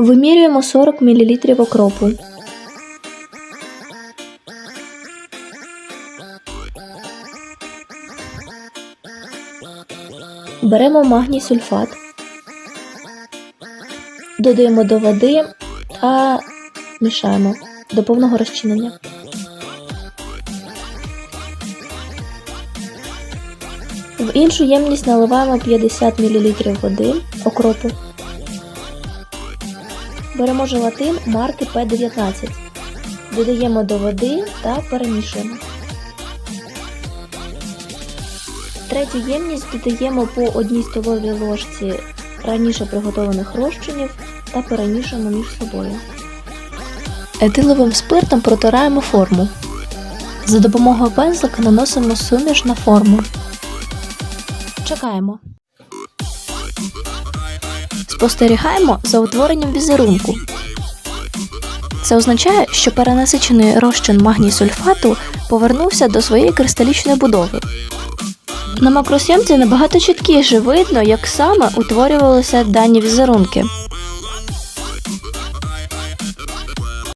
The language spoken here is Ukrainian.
Вимірюємо 40 мл окропу. Беремо магній сульфат, додаємо до води та мішаємо до повного розчинення. В іншу ємність наливаємо 50 мл води окропу. Беремо желатин марки P19. Додаємо до води та перемішуємо. В третю ємність додаємо по одній столовій ложці раніше приготованих розчинів та перемішуємо між собою. Етиловим спиртом протираємо форму. За допомогою пензлика наносимо суміш на форму. Чекаємо. Спостерігаємо за утворенням візерунку. Це означає, що перенасичений розчин магній сульфату повернувся до своєї кристалічної будови. На макросйомці набагато чіткіше видно, як саме утворювалися дані візерунки.